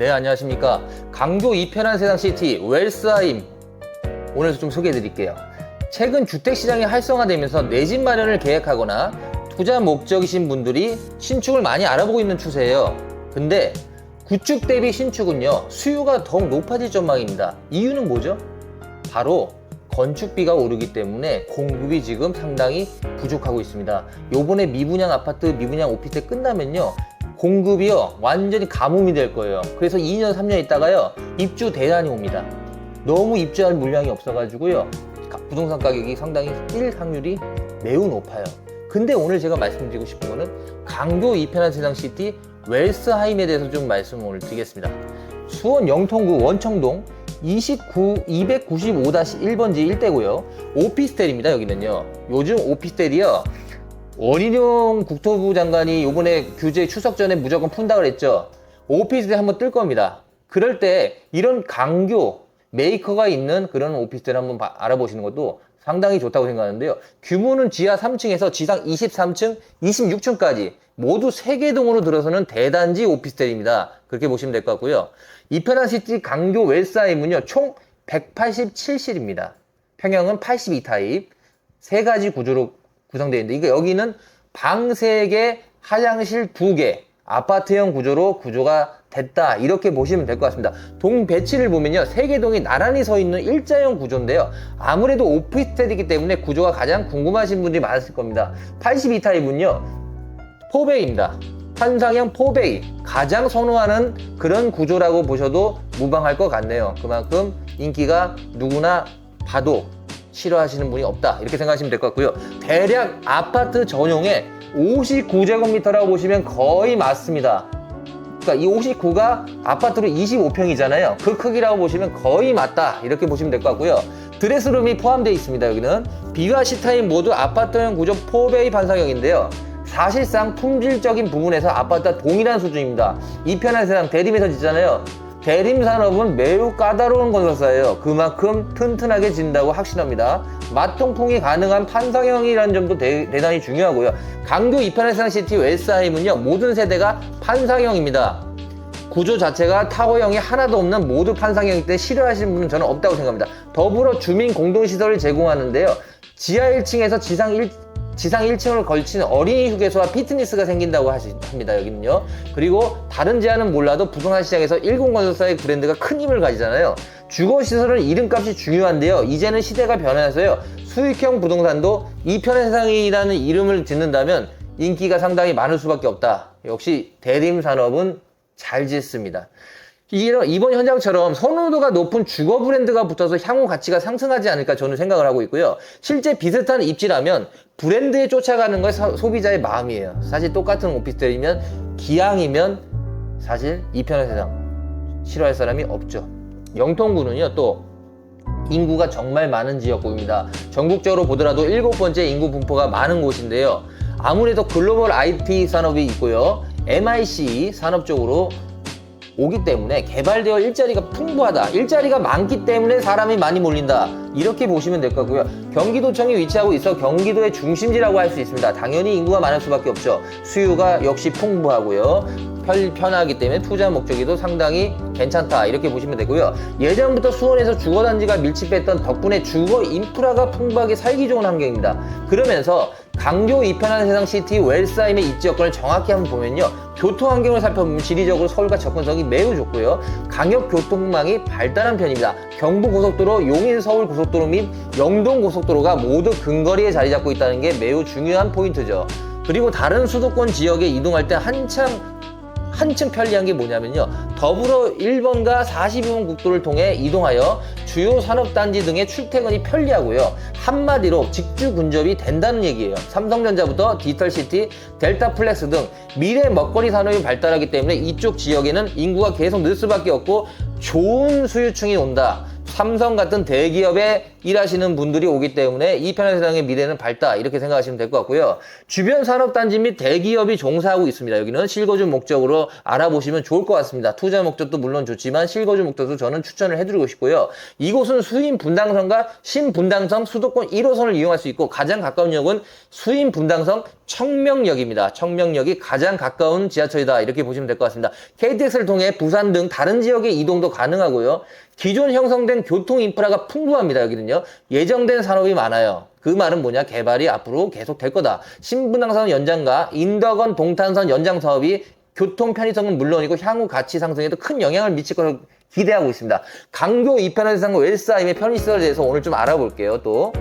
네, 안녕하십니까. 강조 이편한 세상 시티 웰스하임 오늘 좀 소개해 드릴게요. 최근 주택시장이 활성화되면서 내 집 마련을 계획하거나 투자 목적이신 분들이 신축을 많이 알아보고 있는 추세예요. 근데 구축 대비 신축은요, 수요가 더욱 높아질 전망입니다. 이유는 뭐죠? 바로 건축비가 오르기 때문에 공급이 지금 상당히 부족하고 있습니다. 요번에 미분양 아파트, 미분양 오피스텔 끝나면요. 공급이요. 완전히 가뭄이 될 거예요. 그래서 2년, 3년 있다가요. 입주 대란이 옵니다. 너무 입주할 물량이 없어가지고요. 가- 부동산 가격이 상당히 뛸 확률이 매우 높아요. 근데 오늘 제가 말씀드리고 싶은 거는 강조 이편한 세상 시티 웰스하임에 대해서 좀 말씀을 드리겠습니다. 수원 영통구 원청동 29, 295-1번지 일대고요. 오피스텔입니다, 여기는요. 요즘 오피스텔이요. 원희룡 국토부 장관이 요번에 규제 추석 전에 무조건 푼다 그랬죠. 오피스텔 한번 뜰 겁니다. 그럴 때 이런 강교 메이커가 있는 그런 오피스텔 한번 봐- 알아보시는 것도 상당히 좋다고 생각하는데요. 규모는 지하 3층에서 지상 23층, 26층까지 모두 3개 동으로 들어서는 대단지 오피스텔입니다. 그렇게 보시면 될 것 같고요. 이편한 시티 강교 웰사임은요, 총 187실입니다. 평형은 82타입, 세 가지 구조로 구성되어 있는데, 이거 여기는 방 3개, 화장실 2개, 아파트형 구조로 구조가 됐다. 이렇게 보시면 될 것 같습니다. 동 배치를 보면요. 세 개 동이 나란히 서 있는 일자형 구조인데요. 아무래도 오피스텔이기 때문에 구조가 가장 궁금하신 분들이 많았을 겁니다. 82타입은요. 포베이입니다. 환상형 포베이. 가장 선호하는 그런 구조라고 보셔도 무방할 것 같네요. 그만큼 인기가 누구나 봐도 싫어하시는 분이 없다. 이렇게 생각하시면 될 것 같고요. 대략 아파트 전용의 59제곱미터라고 보시면 거의 맞습니다. 그러니까 이 59가 아파트로 25평이잖아요. 그 크기라고 보시면 거의 맞다. 이렇게 보시면 될 것 같고요. 드레스룸이 포함되어 있습니다. 여기는 B와 C타입 모두 아파트형 구조 4베이 반상형인데요. 사실상 품질적인 부분에서 아파트와 동일한 수준입니다. 이편한 세상 대림에서 짓잖아요. 대림 산업은 매우 까다로운 건설사예요. 그만큼 튼튼하게 진다고 확신합니다. 맛통풍이 가능한 판상형이라는 점도 대, 단히 중요하고요. 강교 이편한 세상 시티 웰스하임은요 모든 세대가 판상형입니다. 구조 자체가 타워형이 하나도 없는 모두 판상형이기 때문에 싫어하시는 분은 저는 없다고 생각합니다. 더불어 주민 공동시설을 제공하는데요. 지하 1층에서 지상 1, 지상 1층을 걸친 어린이 휴게소와 피트니스가 생긴다고 하시, 합니다. 여기는요. 그리고 다른 제한은 몰라도 부동산 시장에서 일공건설사의 브랜드가 큰 힘을 가지잖아요. 주거시설은 이름값이 중요한데요. 이제는 시대가 변해서요. 수익형 부동산도 이편의 세상이라는 이름을 짓는다면 인기가 상당히 많을 수밖에 없다. 역시 대림 산업은 잘 짓습니다. 이런- 이번 현장처럼 선호도가 높은 주거 브랜드가 붙어서 향후 가치가 상승하지 않을까 저는 생각을 하고 있고요. 실제 비슷한 입지라면 브랜드에 쫓아가는 건 서- 소비자의 마음이에요. 사실 똑같은 오피스텔이면 기왕이면 사실 이편의 세상 싫어할 사람이 없죠. 영통구는요 또 인구가 정말 많은 지역구입니다. 전국적으로 보더라도 일곱 번째 인구 분포가 많은 곳인데요. 아무래도 글로벌 IT 산업이 있고요. MIC 산업 쪽으로 오기 때문에 개발되어 일자리가 풍부하다. 일자리가 많기 때문에 사람이 많이 몰린다. 이렇게 보시면 될것 같고요. 경기도청이 위치하고 있어 경기도의 중심지라고 할 수 있습니다. 당연히 인구가 많을 수밖에 없죠. 수요가 역시 풍부하고요. 편, 편하기 때문에 투자 목적이도 상당히 괜찮다. 이렇게 보시면 되고요. 예전부터 수원에서 주거단지가 밀집했던 덕분에 주거 인프라가 풍부하게 살기 좋은 환경입니다. 그러면서 강조 이편한 세상 시티 웰사임의 입지 여건을 정확히 한번 보면요. 교통 환경을 살펴보면 지리적으로 서울과 접근성이 매우 좋고요. 강역 교통망이 발달한 편입니다. 경부 고속도로, 용인 서울 고속도로 및 영동 고속도로가 모두 근거리에 자리 잡고 있다는 게 매우 중요한 포인트죠. 그리고 다른 수도권 지역에 이동할 때 한창 한층 편리한 게 뭐냐면요. 더불어 1번과 42번 국도를 통해 이동하여 주요 산업단지 등의 출퇴근이 편리하고요. 한마디로 직주 근접이 된다는 얘기예요. 삼성전자부터 디지털시티, 델타플렉스 등 미래 먹거리 산업이 발달하기 때문에 이쪽 지역에는 인구가 계속 늘 수밖에 없고 좋은 수요층이 온다. 삼성 같은 대기업의 일하시는 분들이 오기 때문에 이 편한 세상의 미래는 밝다 이렇게 생각하시면 될 것 같고요. 주변 산업단지 및 대기업이 종사하고 있습니다. 여기는 실거주 목적으로 알아보시면 좋을 것 같습니다. 투자 목적도 물론 좋지만 실거주 목적도 저는 추천을 해드리고 싶고요. 이곳은 수인 분당선과 신분당선 수도권 1호선을 이용할 수 있고 가장 가까운 역은 수인 분당선 청명역입니다. 청명역이 가장 가까운 지하철이다 이렇게 보시면 될 것 같습니다. KTX를 통해 부산 등 다른 지역의 이동도 가능하고요. 기존 형성된 교통 인프라가 풍부합니다. 여기는요. 예정된 산업이 많아요. 그 말은 뭐냐? 개발이 앞으로 계속 될 거다. 신분당선 연장과 인덕원 동탄선 연장 사업이 교통 편의성은 물론이고 향후 가치 상승에도 큰 영향을 미칠 것으로 기대하고 있습니다. 강교 이편한 세상과 웰스하임의 편의시설에 대해서 오늘 좀 알아볼게요. 또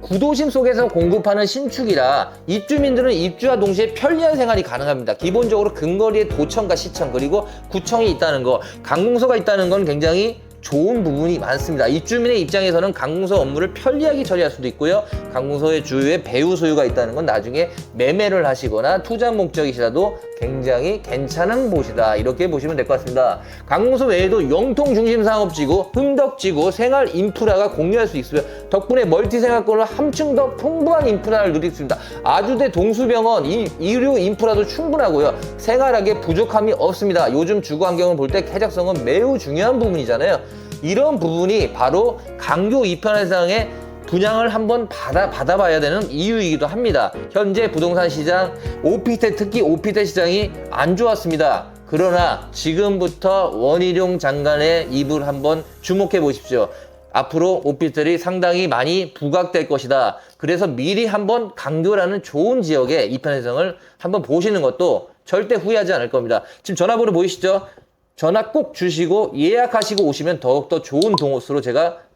구도심 속에서 공급하는 신축이라 입주민들은 입주와 동시에 편리한 생활이 가능합니다. 기본적으로 근거리에 도청과 시청 그리고 구청이 있다는 거, 강공소가 있다는 건 굉장히 좋은 부분이 많습니다. 입주민의 입장에서는 강공소 업무를 편리하게 처리할 수도 있고요. 강공소의 주요에 배후 소유가 있다는 건 나중에 매매를 하시거나 투자 목적이시라도 굉장히 괜찮은 곳이다. 이렇게 보시면 될 것 같습니다. 강공소 외에도 영통 중심 상업지구, 흥덕지구, 생활 인프라가 공유할 수 있으며 덕분에 멀티 생활권을 한층 더 풍부한 인프라를 누릴 수 있습니다. 아주대 동수병원 이, 의료 인프라도 충분하고요. 생활하기에 부족함이 없습니다. 요즘 주거 환경을 볼 때 쾌적성은 매우 중요한 부분이잖아요. 이런 부분이 바로 강교 이편해상의 분양을 한번 받아, 받아봐야 되는 이유이기도 합니다. 현재 부동산 시장, 오피스텔, 특히 오피스텔 시장이 안 좋았습니다. 그러나 지금부터 원희룡 장관의 입을 한번 주목해 보십시오. 앞으로 오피스텔이 상당히 많이 부각될 것이다. 그래서 미리 한번 강교라는 좋은 지역의 이편해상을 한번 보시는 것도 절대 후회하지 않을 겁니다. 지금 전화번호 보이시죠? 전화 꼭 주시고 예약하시고 오시면 더욱더 좋은 동호수로 제가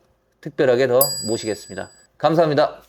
특별하게 더 모시겠습니다. 감사합니다.